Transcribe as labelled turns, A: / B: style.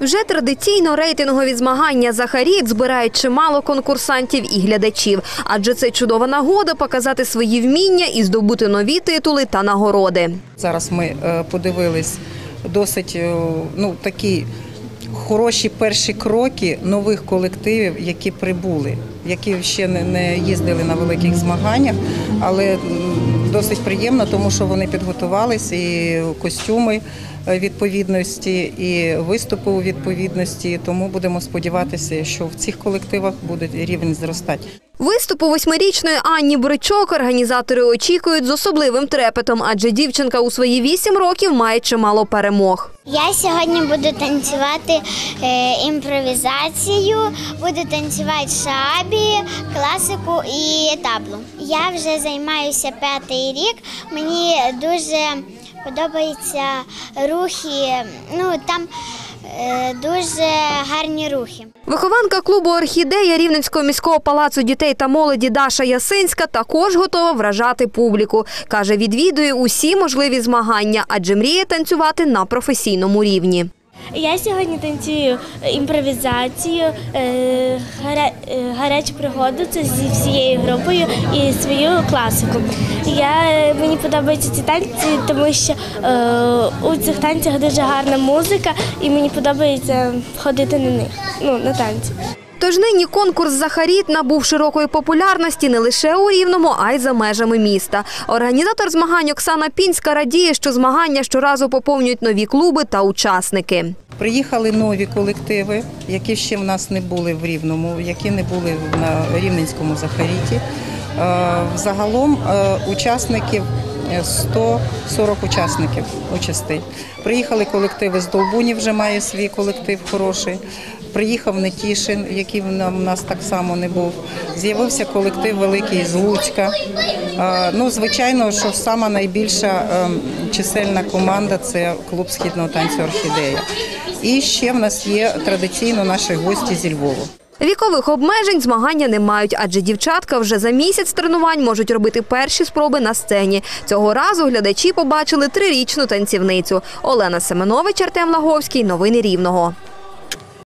A: Вже традиційно рейтингові змагання «Захаріт» збирають чимало конкурсантів і глядачів, адже це чудова нагода показати свої вміння і здобути нові титули та нагороди.
B: Зараз ми е, подивились досить е, ну, такі хороші перші кроки нових колективів, які прибули, які ще не, їздили на великих змаганнях, але досить приємно, тому що вони підготувались і костюми е, відповідності, і виступи у відповідності. Тому будемо сподіватися, що в цих колективах буде рівень зростати.
A: Виступу восьмирічної Анні Бричок організатори очікують з особливим трепетом, адже дівчинка у свої вісім років має чимало перемог.
C: Я сьогодні буду танцювати е, імпровізацію, буду танцювати шабі, класику і таблу. Я вже займаюся п'ятий рік. Мені дуже подобаються рухи. Ну там дуже гарні рухи.
A: Вихованка клубу Орхідея Рівненського міського палацу дітей та молоді Даша Ясинська також готова вражати публіку. Каже, відвідує усі можливі змагання, адже мріє танцювати на професійному рівні.
D: Я сьогодні танцюю імпровізацію, е, е, гарячу пригоду це зі всією групою і свою класику. Я, е, мені подобаються ці танці, тому що е, у цих танцях дуже гарна музика, і мені подобається ходити на них, ну, на танці.
A: Тож нині конкурс «Захаріт» набув широкої популярності не лише у Рівному, а й за межами міста. Організатор змагань Оксана Пінська радіє, що змагання щоразу поповнюють нові клуби та учасники.
B: Приїхали нові колективи, які ще в нас не були в Рівному, які не були на Рівненському Захаріті. Е, Загалом е, учасників е, 140 учасників участей. Приїхали колективи з Долбуні, вже має свій колектив хороший. Приїхав Нетішин, який в нас так само не був. З'явився колектив великий з Луцька. Ну, звичайно, що сама найбільша е, чисельна команда це клуб східного танцю Орхідея. І ще в нас є традиційно наші гості зі Львову.
A: Вікових обмежень змагання не мають, адже дівчатка вже за місяць тренувань можуть робити перші спроби на сцені. Цього разу глядачі побачили трирічну танцівницю. Олена Семенович, Артем Лаговський. Новини Рівного.